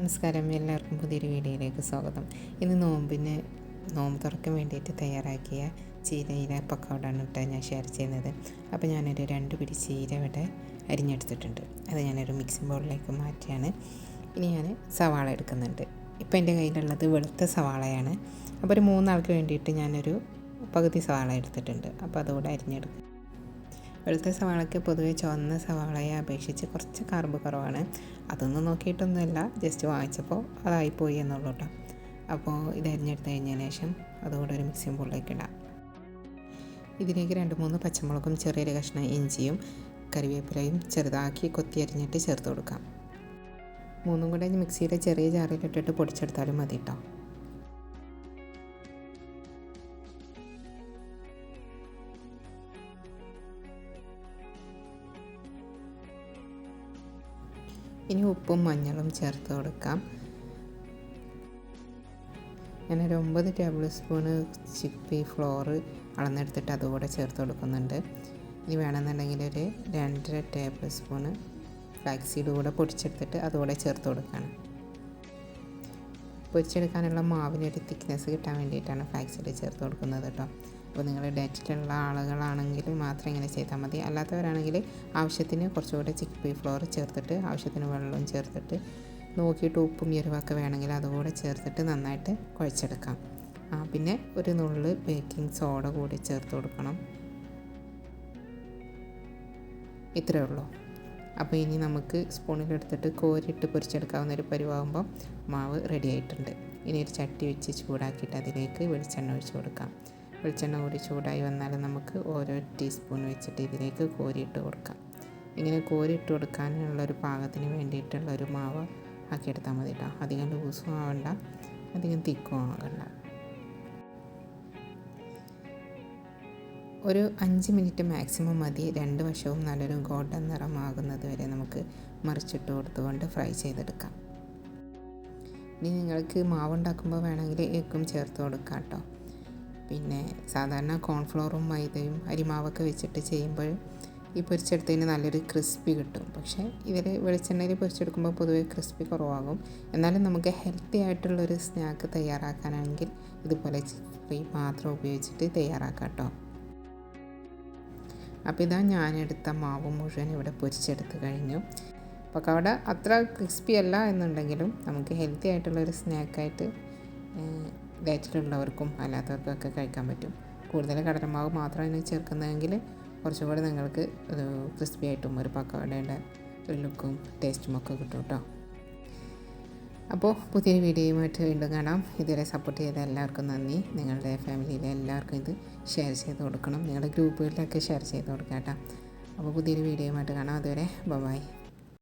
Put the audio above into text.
നമസ്കാരം. എല്ലാവർക്കും പുതിയൊരു വീഡിയോയിലേക്ക് സ്വാഗതം. ഇന്ന് നോമ്പിന് നോമ്പ് തുറക്കാൻ വേണ്ടിയിട്ട് തയ്യാറാക്കിയ ചീരയില പക്കോടാണ് കേട്ടോ ഞാൻ ഷെയർ ചെയ്യുന്നത്. അപ്പോൾ ഞാനൊരു രണ്ട് പിടി ചീര ഇവിടെ അരിഞ്ഞെടുത്തിട്ടുണ്ട്. അത് ഞാനൊരു മിക്സിംഗ് ബൗളിലേക്ക് മാറ്റിയാണ്. ഇനി ഞാൻ സവാള എടുക്കുന്നുണ്ട്. ഇപ്പോൾ എന്റെ കയ്യിലുള്ളത് വെളുത്ത സവാളയാണ്. അപ്പോൾ ഒരു മൂന്നാൾക്ക് വേണ്ടിയിട്ട് ഞാനൊരു പകുതി സവാള എടുത്തിട്ടുണ്ട്. അപ്പോൾ അതുകൂടെ അരിഞ്ഞെടുക്കും. വെളുത്ത സവാളയ്ക്ക് പൊതുവേ ചുവന്ന സവാളയെ അപേക്ഷിച്ച് കുറച്ച് കാർബ് കുറവാണ്. അതൊന്നും നോക്കിയിട്ടൊന്നുമല്ല ജസ്റ്റ് വാങ്ങിച്ചപ്പോൾ അതായിപ്പോയി എന്നുള്ളൂ കേട്ടോ അപ്പോൾ ഇത് അരിഞ്ഞെടുത്ത് കഴിഞ്ഞതിന് ശേഷം അതുകൂടെ ഒരു മിക്സിംഗ് ബോളിലേക്ക് ഇടാം. ഇതിലേക്ക് രണ്ട് മൂന്ന് പച്ചമുളകും ചെറിയൊരു കഷ്ണം ഇഞ്ചിയും കറിവേപ്പിലയും ചെറുതാക്കി കൊത്തി അരിഞ്ഞിട്ട് ചേർത്ത് കൊടുക്കാം. മൂന്നും കൂടെ മിക്സിയുടെ ചെറിയ ജാറിലിട്ടിട്ട് പൊടിച്ചെടുത്താലും മതി കേട്ടോ ഇനി ഉപ്പും മഞ്ഞളും ചേർത്ത് കൊടുക്കാം. ഞാനൊരു ഒമ്പത് ടേബിൾ സ്പൂണ് ചിപ്പി ഫ്ലോറ് അളന്നെടുത്തിട്ട് അതുകൂടെ ചേർത്ത് കൊടുക്കുന്നുണ്ട്. ഇനി വേണമെന്നുണ്ടെങ്കിൽ ഒരു രണ്ടര ടേബിൾ സ്പൂണ് ഫ്ലാക്സ് സീഡ് കൂടെ പൊടിച്ചെടുത്തിട്ട് അതുകൂടെ ചേർത്ത് കൊടുക്കുകയാണ് പൊരിച്ചെടുക്കാനുള്ള മാവിനൊരു തിക്നെസ് കിട്ടാൻ വേണ്ടിയിട്ടാണ് ഫ്ലാക്സീഡ് സീഡ് ചേർത്ത് കൊടുക്കുന്നത് കേട്ടോ. അപ്പോൾ നിങ്ങൾ ഡയറ്റിലുള്ള ആളുകളാണെങ്കിൽ മാത്രം ഇങ്ങനെ ചെയ്താൽ മതി. അല്ലാത്തവരാണെങ്കിൽ ആവശ്യത്തിന് കുറച്ചുകൂടെ പീ ഫ്ലോർ ചേർത്തിട്ട് ആവശ്യത്തിന് വെള്ളവും ചേർത്തിട്ട് നോക്കിയിട്ട് ഉപ്പും എരിവൊക്കെ വേണമെങ്കിൽ അതുകൂടെ ചേർത്തിട്ട് നന്നായിട്ട് കുഴച്ചെടുക്കാം. ആ പിന്നെ ഒരു നുള്ള് ബേക്കിംഗ് സോഡ കൂടി ചേർത്ത് കൊടുക്കണം. ഇത്രയേ ഉള്ളൂ. അപ്പോൾ ഇനി നമുക്ക് സ്പൂണിലെടുത്തിട്ട് കോരിയിട്ട് പൊരിച്ചെടുക്കാവുന്ന ഒരു പരിവാകുമ്പോൾ മാവ് റെഡി ആയിട്ടുണ്ട്. ഇനി ഒരു ചട്ടി വെച്ച് ചൂടാക്കിയിട്ട് അതിലേക്ക് വെളിച്ചെണ്ണ ഒഴിച്ച് കൊടുക്കാം. വെളിച്ചെണ്ണ കൂടി ചൂടായി വന്നാൽ നമുക്ക് ഓരോ ടീസ്പൂൺ വെച്ചിട്ട് ഇതിലേക്ക് കോരിയിട്ട് കൊടുക്കാം. ഇങ്ങനെ കോരിയിട്ട് കൊടുക്കാനുള്ള ഒരു പാകത്തിന് വേണ്ടിയിട്ടുള്ള ഒരു മാവ് ആക്കിയെടുത്താൽ മതി കേട്ടോ. അധികം ലൂസും ആവണ്ട അധികം തിക്കും ആകണ്ട ഒരു അഞ്ച് മിനിറ്റ് മാക്സിമം മതി. രണ്ട് വശവും നല്ലൊരു ഗോൾഡൻ നിറമാകുന്നത് വരെ നമുക്ക് മറിച്ചിട്ട് കൊടുത്തുകൊണ്ട് ഫ്രൈ ചെയ്തെടുക്കാം. ഇനി നിങ്ങൾക്ക് മാവുണ്ടാക്കുമ്പോൾ വേണമെങ്കിൽ എഗ്ഗും ചേർത്ത് കൊടുക്കാം കേട്ടോ. പിന്നെ സാധാരണ കോൺഫ്ലോറും മൈദയും അരിമാവൊക്കെ വെച്ചിട്ട് ചെയ്യുമ്പോൾ ഈ പൊരിച്ചെടുത്തതിന് നല്ലൊരു ക്രിസ്പി കിട്ടും. പക്ഷേ ഇതിൽ വെളിച്ചെണ്ണയിൽ പൊരിച്ചെടുക്കുമ്പോൾ പൊതുവേ ക്രിസ്പി കുറവാകും. എന്നാലും നമുക്ക് ഹെൽത്തി ആയിട്ടുള്ളൊരു സ്നാക്ക് തയ്യാറാക്കാനാണെങ്കിൽ ഇതുപോലെ ഫ്രീ മാത്രം ഉപയോഗിച്ചിട്ട് തയ്യാറാക്കാം കേട്ടോ അപ്പോൾ ഇതാ ഞാനെടുത്ത മാവ് മുഴുവൻ ഇവിടെ പൊരിച്ചെടുത്ത് കഴിഞ്ഞു. പക്കവട അത്ര ക്രിസ്പി അല്ല എന്നുണ്ടെങ്കിലും നമുക്ക് ഹെൽത്തി ആയിട്ടുള്ളൊരു സ്നാക്കായിട്ട് ഡയറ്റിലുള്ളവർക്കും അല്ലാത്തവർക്കും ഒക്കെ കഴിക്കാൻ പറ്റും. കൂടുതൽ കടലമാവ് മാത്രമാണ് ചേർക്കുന്നതെങ്കിൽ കുറച്ചും കൂടി നിങ്ങൾക്ക് ക്രിസ്പി ആയിട്ടും ഒരു പക്കവടയുടെ ഒരു ലുക്കും ടേസ്റ്റും ഒക്കെ കിട്ടും കേട്ടോ. അപ്പോൾ പുതിയൊരു വീഡിയോയുമായിട്ട് വീണ്ടും കാണാം. ഇതുവരെ സപ്പോർട്ട് ചെയ്ത എല്ലാവർക്കും നന്ദി. നിങ്ങളുടെ ഫാമിലിയിലെ എല്ലാവർക്കും ഇത് ഷെയർ ചെയ്ത് കൊടുക്കണം. നിങ്ങളുടെ ഗ്രൂപ്പുകളിലൊക്കെ ഷെയർ ചെയ്ത് കൊടുക്കാം കേട്ടോ. അപ്പോൾ പുതിയൊരു വീഡിയോയുമായിട്ട് കാണാം. അതുവരെ ബൈ